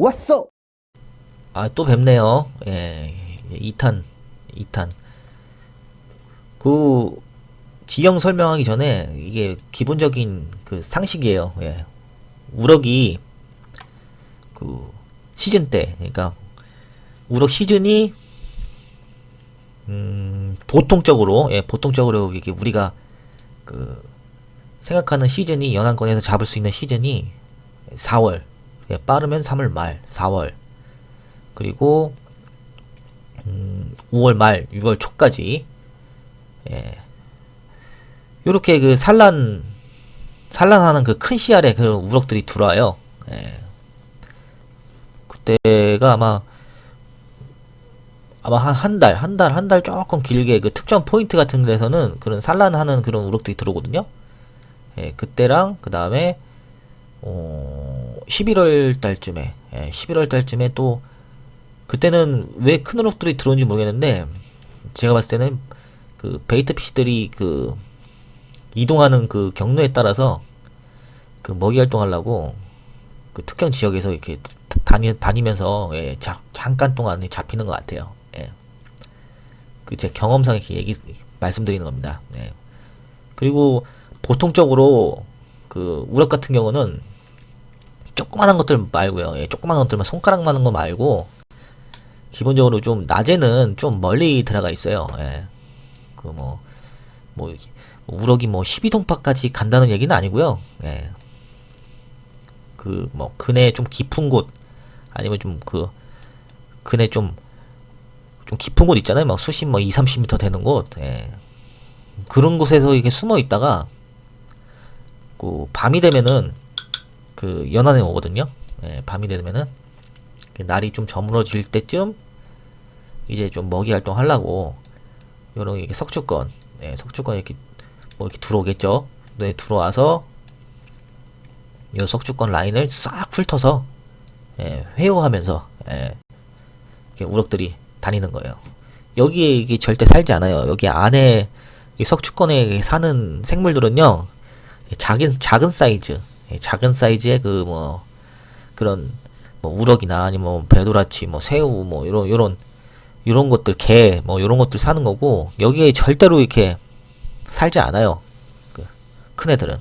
왔어. 아, 또 뵙네요. 예, 2탄, 2탄. 그, 지형 설명하기 전에, 이게 기본적인 그 상식이에요. 예. 우럭이, 그, 시즌 때, 그러니까, 우럭 시즌이, 음, 보통적으로, 예, 보통적으로 이게 우리가, 그, 생각하는 시즌이, 연안권에서 잡을 수 있는 시즌이 4월, 예, 빠르면 3월 말, 4월, 그리고 음, 5월 말, 6월 초까지 예. 요렇게 그 산란 산란하는 그 큰 씨알에 그런 우럭들이 들어와요. 예. 그때가 아마 아마 한 한 달, 한 달, 한 달 조금 길게 그 특정 포인트 같은 데서는 그런 산란하는 그런 우럭들이 들어오거든요. 예, 그때랑 그 다음에 어, 11월 달쯤에, 예, 11월 달쯤에 또 그때는 왜큰 우럭들이 들어온지 모르겠는데 제가 봤을 때는 그 베이트 피시들이 그 이동하는 그 경로에 따라서 그 먹이 활동하려고 그 특정 지역에서 이렇게 다니, 다니면서 예, 자, 잠깐 동안 잡히는 것 같아요. 예. 그 제 경험상 이렇게 얘기 말씀드리는 겁니다. 예. 그리고 보통적으로 그 우럭 같은 경우는 조그만한 것들 말고요. 예, 조그만한 것들만 손가락만한 거 말고 기본적으로 좀 낮에는 좀 멀리 들어가 있어요. 예. 그뭐뭐 우럭이 뭐 12동파까지 간다는 얘기는 아니고요. 예. 그뭐 근해 좀 깊은 곳 아니면 좀 그 근해 좀좀 깊은 곳 있잖아요. 막 수심 뭐 2, 30m 되는 곳. 예. 그런 곳에서 이게 숨어 있다가 그 밤이 되면은 그 연안에 오거든요. 예, 밤이 되면은 그 날이 좀 저물어질 때쯤 이제 좀 먹이 활동 하려고 요런 이게 석주권, 예, 석주권 이렇게 뭐 이렇게 들어오겠죠. 네, 들어와서 요 석주권 라인을 싹 훑어서 예, 회오하면서 예, 이렇게 우럭들이 다니는 거예요. 여기에 이게 절대 살지 않아요. 여기 안에 이 석주권에 사는 생물들은요, 작은 작은 사이즈, 예, 작은 사이즈의 그 뭐 그런 뭐 우럭이나 아니면 뭐 배도라치, 뭐 새우, 뭐 이런 이런 이런 것들 개, 뭐 이런 것들 사는 거고 여기에 절대로 이렇게 살지 않아요. 그 큰 애들은,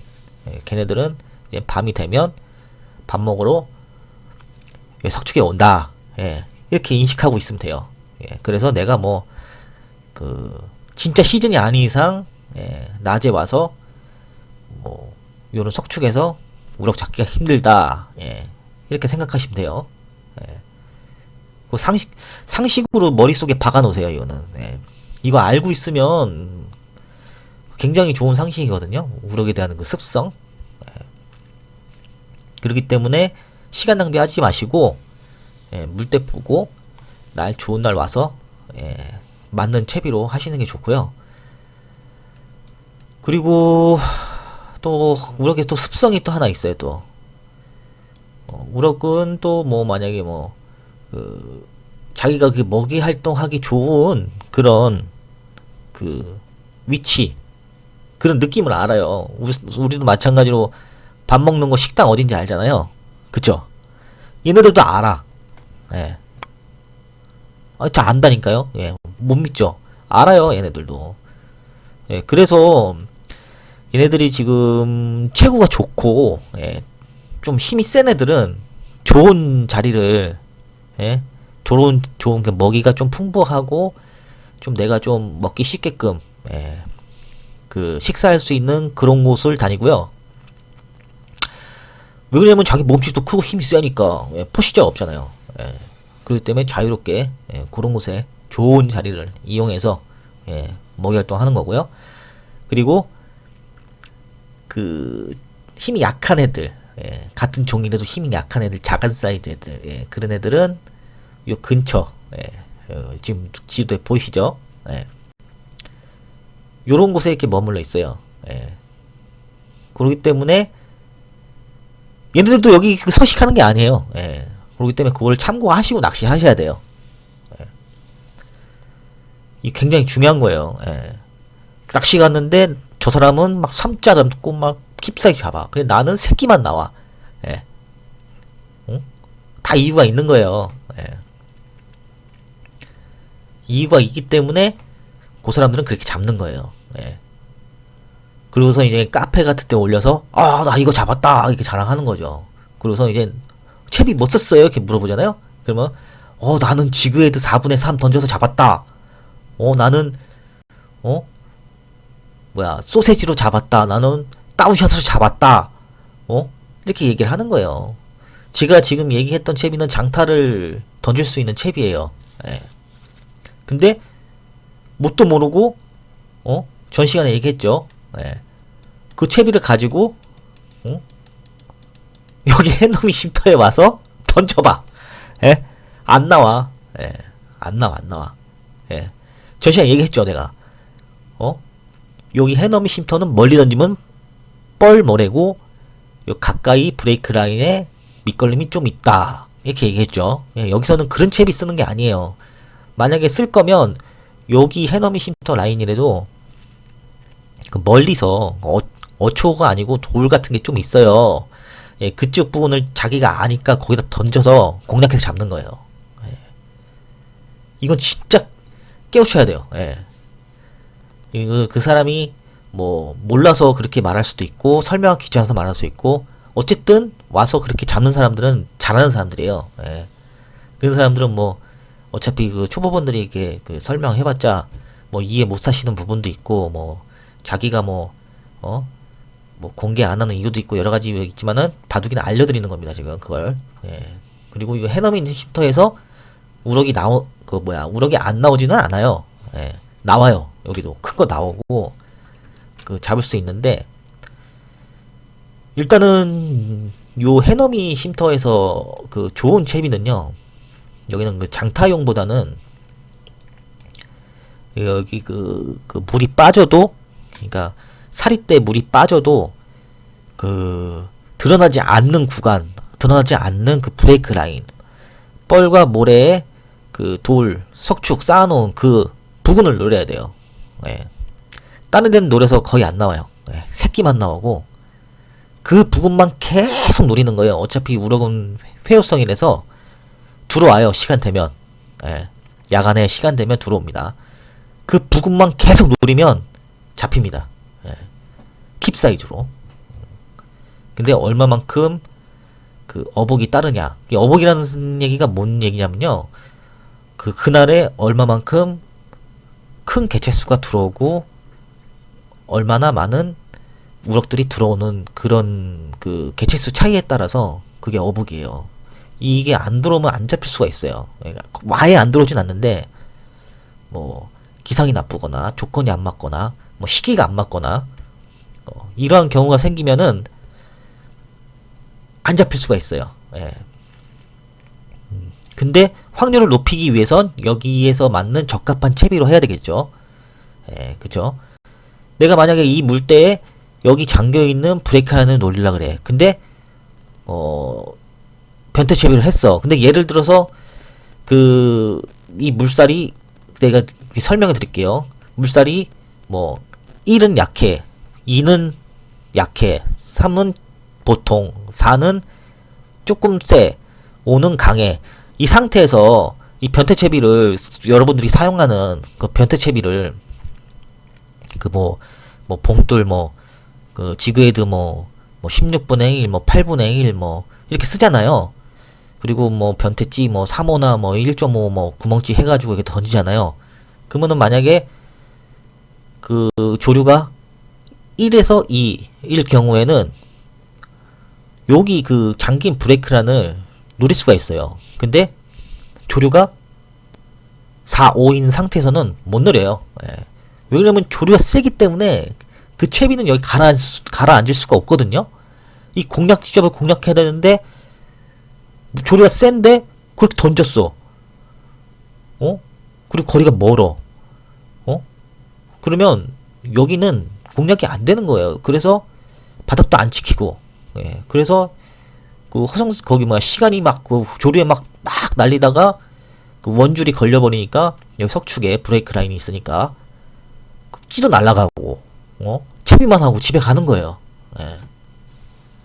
예, 걔네들은 밤이 되면 밥 먹으러 예, 석축에 온다. 예, 이렇게 인식하고 있으면 돼요. 예, 그래서 내가 뭐 그 진짜 시즌이 아닌 이상 예, 낮에 와서 뭐 요런 석축에서 우럭 잡기가 힘들다. 예. 이렇게 생각하시면 돼요. 예. 그 상식 상식으로 머릿속에 박아 놓으세요, 이거는. 예. 이거 알고 있으면 굉장히 좋은 상식이거든요. 우럭에 대한 그 습성. 예. 그렇기 때문에 시간 낭비하지 마시고 예, 물때 보고 날 좋은 날 와서 예, 맞는 채비로 하시는 게 좋고요. 그리고 또 우럭에 또 습성이 또 하나 있어요 또. 어, 우럭은 또 뭐 만약에 뭐 그 자기가 그 먹이 활동하기 좋은 그런 그 위치 그런 느낌을 알아요. 우리, 우리도 마찬가지로 밥 먹는 거 식당 어딘지 알잖아요. 그쵸? 얘네들도 알아. 예. 아, 저 안다니까요? 예. 못 믿죠. 알아요 얘네들도. 예, 그래서 얘네들이 지금 체구가 좋고 예, 좀 힘이 센 애들은 좋은 자리를 예, 좋은 좋은 그 먹이가 좀 풍부하고 좀 내가 좀 먹기 쉽게끔 예, 그 식사할 수 있는 그런 곳을 다니고요. 왜 그러냐면 자기 몸집도 크고 힘이 세니까 예, 포시자가 없잖아요. 예, 그렇기 때문에 자유롭게 예, 그런 곳에 좋은 자리를 이용해서 예, 먹이 활동하는 거고요. 그리고 그 힘이 약한 애들 예, 같은 종이라도 힘이 약한 애들 작은 사이즈 애들 예, 그런 애들은 요 근처 예, 어, 지금 지도에 보이시죠? 예. 요런 곳에 이렇게 머물러 있어요. 예. 그렇기 때문에 얘네들도 여기 그 서식하는 게 아니에요. 예. 그렇기 때문에 그걸 참고하시고 낚시하셔야 돼요. 예. 이 굉장히 중요한 거예요. 예. 낚시 갔는데 저 사람은 막 삼자 잡고 막 킵사이 잡아. 근데 나는 새끼만 나와. 예. 응? 다 이유가 있는 거예요. 예. 이유가 있기 때문에 그 사람들은 그렇게 잡는 거예요. 예. 그러고서 이제 카페 같은 데 올려서 아 나 이거 잡았다 이렇게 자랑하는 거죠. 그러고서 이제 채비 뭐 썼어요? 이렇게 물어보잖아요. 그러면 어 나는 지그헤드 4분의 3 던져서 잡았다. 어 나는 어 뭐야 소세지로 잡았다. 나는 다운샷으로 잡았다. 어 이렇게 얘기를 하는 거예요. 제가 지금 얘기했던 채비는 장타를 던질 수 있는 채비예요. 예. 근데 뭣도 모르고 어? 전 시간에 얘기했죠. 예. 그 채비를 가지고 어? 여기 해넘이 쉼터에 와서 던져봐. 예? 안 나와. 예. 안 나와, 안 나와. 예. 전 시간에 얘기했죠, 내가. 어? 여기 해넘이 쉼터는 멀리 던지면 뻘모래고 요 가까이 브레이크 라인에 밑걸림이 좀 있다. 이렇게 얘기했죠. 예, 여기서는 그런 채비 쓰는 게 아니에요. 만약에 쓸 거면 여기 해넘이 쉼터 라인이라도 그 멀리서 어, 어초가 아니고 돌 같은 게 좀 있어요. 예, 그쪽 부분을 자기가 아니까 거기다 던져서 공략해서 잡는 거예요. 예. 이건 진짜 깨우쳐야 돼요. 예. 이거 그 사람이 뭐 몰라서 그렇게 말할 수도 있고 설명하기 귀찮아서 말할 수 있고 어쨌든 와서 그렇게 잡는 사람들은 잘하는 사람들이에요. 예. 그런 사람들은 뭐 어차피 그 초보분들이 이렇게 그 설명해봤자 뭐 이해 못 사시는 부분도 있고 뭐 자기가 뭐 어? 뭐 공개 안 하는 이유도 있고 여러 가지 있지만은 바둑이는 알려드리는 겁니다 지금 그걸 예 그리고 이거 해넘이 쉼터에서 우럭이 나오 그 뭐야 우럭이 안 나오지는 않아요 예 나와요. 여기도. 큰 거 나오고 그 잡을 수 있는데 일단은 요 해넘이 쉼터에서 그 좋은 채비는요 여기는 그 장타용보다는 여기 그, 그 물이 빠져도 그러니까 사리 때 물이 빠져도 그 드러나지 않는 구간 드러나지 않는 그 브레이크 라인 뻘과 모래에 그 돌 석축 쌓아놓은 그 부근을 노려야 돼요. 예. 다른 데는 노려서 거의 안 나와요. 예. 새끼만 나오고 그 부분만 계속 노리는 거예요. 어차피 우럭은 회오성이라서 들어와요. 시간 되면. 예. 야간에 시간 되면 들어옵니다. 그 부분만 계속 노리면 잡힙니다. 예. 킵 사이즈로. 근데 얼마만큼 그 어복이 따르냐. 이 어복이라는 얘기가 뭔 얘기냐면요. 그 그날에 얼마만큼 큰 개체수가 들어오고 얼마나 많은 우럭들이 들어오는 그런 그 개체수 차이에 따라서 그게 어복이에요. 이게 안 들어오면 안 잡힐 수가 있어요. 그러니까 아예 안 들어오진 않는데 뭐 기상이 나쁘거나 조건이 안 맞거나 뭐 시기가 안 맞거나 어, 이러한 경우가 생기면은 안 잡힐 수가 있어요. 예. 음, 근데 확률을 높이기 위해선 여기에서 맞는 적합한 채비로 해야 되겠죠. 예, 그죠? 내가 만약에 이 물대에 여기 잠겨 있는 브레이크 라인을 노리려 그래. 근데 어 변태 채비를 했어. 근데 예를 들어서 그 이 물살이 내가 설명을 드릴게요. 물살이 뭐 1은 약해, 2는 약해, 3은 보통, 4는 조금 세, 5는 강해. 이 상태에서 이 변태 채비를 여러분들이 사용하는 그 변태 채비를 그 뭐 뭐 봉돌 뭐 그 지그헤드 뭐, 뭐 16분의 1, 뭐 8분의 1, 뭐 이렇게 쓰잖아요. 그리고 뭐 변태찌 뭐 3호나 뭐 1.5 뭐 구멍찌 해가지고 이렇게 던지잖아요. 그러면은 만약에 그 조류가 1에서 2, 일 경우에는 여기 그 잠긴 브레이크란을 노릴 수가 있어요. 근데 조류가 4, 5인 상태에서는 못 노려요. 예. 왜 그러냐면 조류가 세기 때문에 그 채비는 여기 가라앉을, 수- 가라앉을 수가 없거든요. 이 공략 지점을 공략해야 되는데 조류가 센데 그렇게 던졌어. 어? 그리고 거리가 멀어. 어? 그러면 여기는 공략이 안 되는 거예요. 그래서 바닥도 안 지키고. 예. 그래서 그 허성 거기 뭐야 시간이 막 그 조류에 막 막 날리다가 그 원줄이 걸려버리니까 여기 석축에 브레이크 라인이 있으니까 그 찌도 날아가고 어 채비만 하고 집에 가는 거예요. 예.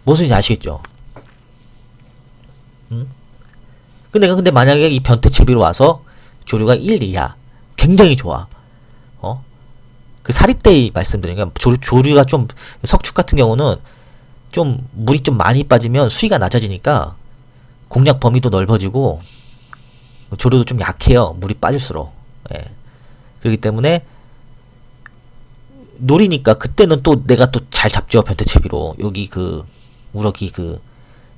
무슨 지 아시겠죠? 음? 근데 근데 만약에 이 변태 채비로 와서 조류가 1, 2야. 굉장히 좋아. 어? 그 사립대 말씀드린 게 조류, 조류가 좀 석축 같은 경우는 좀 물이 좀 많이 빠지면 수위가 낮아지니까 공략 범위도 넓어지고 조류도 좀 약해요. 물이 빠질수록. 예. 그렇기 때문에 노리니까 그때는 또 내가 또 잘 잡죠 변태채비로 여기 그 우럭이 그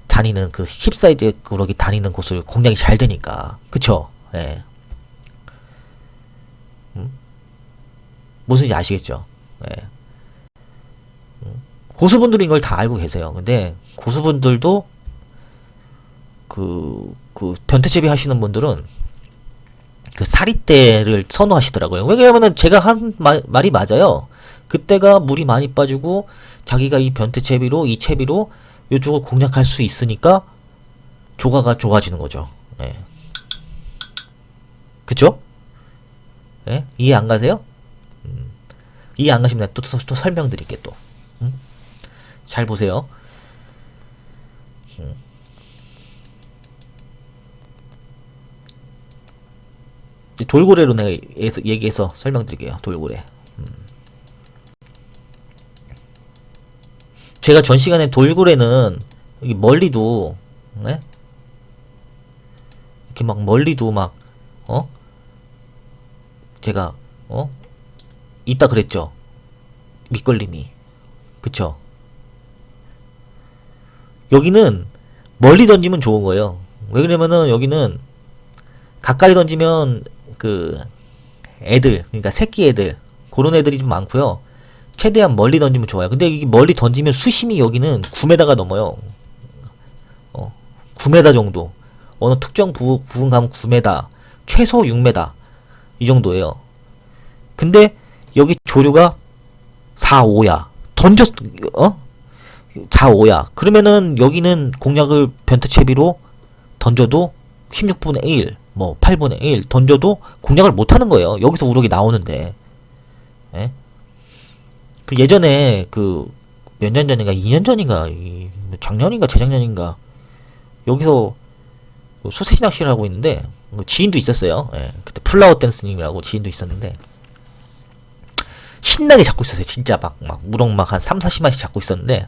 다니는 그 힙사이즈 우럭이 다니는 곳을 공략이 잘 되니까 그쵸 예 음? 무슨지 아시겠죠? 고수분들이 이걸 다 알고 계세요 근데 고수분들도 그, 그 변태채비 하시는 분들은 그 사리대를 선호하시더라고요. 왜냐면은 제가 한 말, 말이 맞아요. 그때가 물이 많이 빠지고 자기가 이 변태 채비로 이 채비로 이쪽을 공략할 수 있으니까 조가가 좋아지는 거죠. 예. 그쵸? 예? 이해 안 가세요? 음. 이해 안 가시면 또, 또, 또 설명드릴게 또. 음? 잘 보세요. 돌고래로 내가 얘기해서, 얘기해서 설명드릴게요. 돌고래. 음. 제가 전 시간에 돌고래는 여기 멀리도 네? 이렇게 막 멀리도 막 어? 제가 어? 있다 그랬죠. 밑걸림이. 그쵸? 여기는 멀리 던지면 좋은 거예요. 왜 그러냐면은 여기는 가까이 던지면 그 애들 그러니까 새끼 애들 그런 애들이 좀 많고요. 최대한 멀리 던지면 좋아요. 근데 이게 멀리 던지면 수심이 여기는 9m가 넘어요. 어, 9m 정도. 어느 특정 부, 부분 가면 9m, 최소 6m 이 정도예요. 근데 여기 조류가 4, 5야. 던졌 어? 4, 5야. 그러면은 여기는 공략을 변태 채비로 던져도 16분의 1, 뭐 8분의 1 던져도 공략을 못 하는 거예요. 여기서 우럭이 나오는데. 예? 그 예전에 그 몇 년 전인가 2년 전인가 이 작년인가 재작년인가 여기서 그 소세지 낚시를 하고 있는데 그 지인도 있었어요. 예. 그때 플라워 댄스님이라고 지인도 있었는데 신나게 잡고 있었어요. 진짜 막막 우럭 막한 3, 40마리씩 잡고 있었는데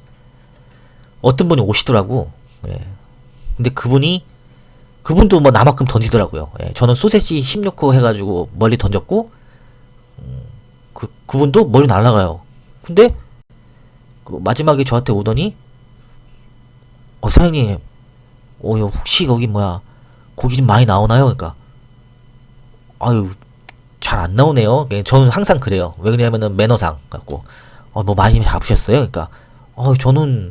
어떤 분이 오시더라고. 예. 근데 그분이 그분도 뭐 나만큼 던지더라고요. 예. 저는 소세지 16호 해가지고 멀리 던졌고 음, 그 그분도 멀리 날아가요. 근데 그 마지막에 저한테 오더니 어 사장님 어 혹시 거기 뭐야 고기 좀 많이 나오나요? 그러니까 아유 잘 안 나오네요. 예, 저는 항상 그래요. 왜 그러냐면은 매너상 갖고 어 뭐 많이 잡으셨어요? 그러니까 어 저는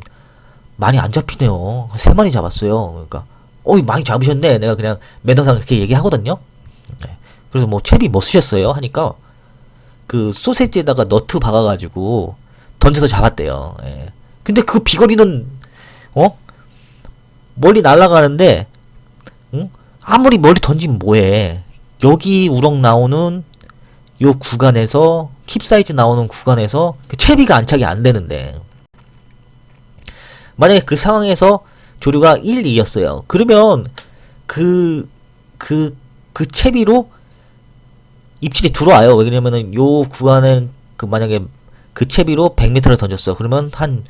많이 안 잡히네요. 세 마리 잡았어요. 그러니까 어이 많이 잡으셨네. 내가 그냥 매너상 그렇게 얘기하거든요. 네. 그래서 뭐 채비 뭐 쓰셨어요? 하니까 그 소세지에다가 너트 박아가지고 던져서 잡았대요. 예. 근데 그 비거리는 어 멀리 날아가는데 응? 아무리 멀리 던지면 뭐해? 여기 우럭 나오는 요 구간에서 킵 사이즈 나오는 구간에서 그 채비가 안착이 안 되는데 만약에 그 상황에서 조류가 1, 2였어요. 그러면 그, 그, 그 채비로 입질이 들어와요. 왜 그러냐면은 요 구간은 그 만약에 그 채비로 100m를 던졌어. 그러면 한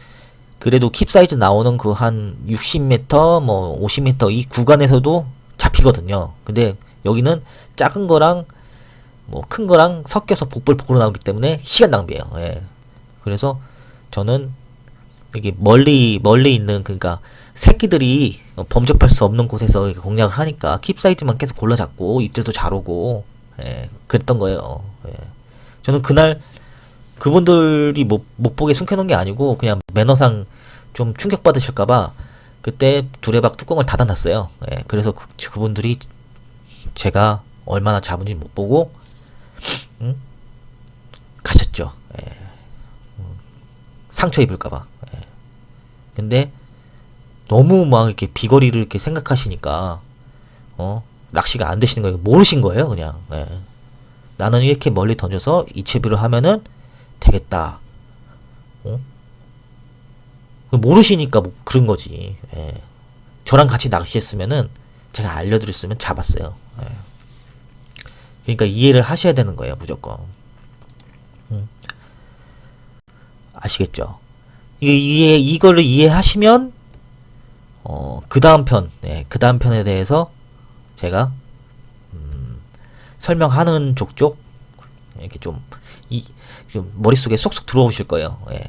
그래도 킵 사이즈 나오는 그 한 60m 뭐 50m 이 구간에서도 잡히거든요. 근데 여기는 작은 거랑 뭐 큰 거랑 섞여서 복불복으로 나오기 때문에 시간 낭비예요. 예. 그래서 저는 이게 멀리 멀리 있는 그러니까 새끼들이 범접할 수 없는 곳에서 공략을 하니까 킵 사이즈만 계속 골라 잡고 입질도 잘 오고 예, 그랬던 거예요. 예. 저는 그날 그분들이 못, 못 보게 숨겨놓은 게 아니고 그냥 매너상 좀 충격 받으실까봐 그때 두레박 뚜껑을 닫아놨어요. 예, 그래서 그, 그분들이 제가 얼마나 잡은지 못 보고 음? 가셨죠. 예. 음, 상처 입을까봐. 예. 근데 너무 막 이렇게 비거리를 이렇게 생각하시니까 어 낚시가 안 되시는 거예요. 모르신 거예요, 그냥. 예. 나는 이렇게 멀리 던져서 이체비를 하면은 되겠다. 어? 모르시니까 뭐 그런 거지. 예. 저랑 같이 낚시했으면은 제가 알려드렸으면 잡았어요. 예. 그러니까 이해를 하셔야 되는 거예요, 무조건. 음. 아시겠죠? 이게 이해 이거를 이해하시면 어, 그 다음 편, 네, 그 다음 편에 대해서 제가 음, 설명하는 족족 이렇게 좀, 이, 좀 머릿속에 쏙쏙 들어오실 거예요. 예.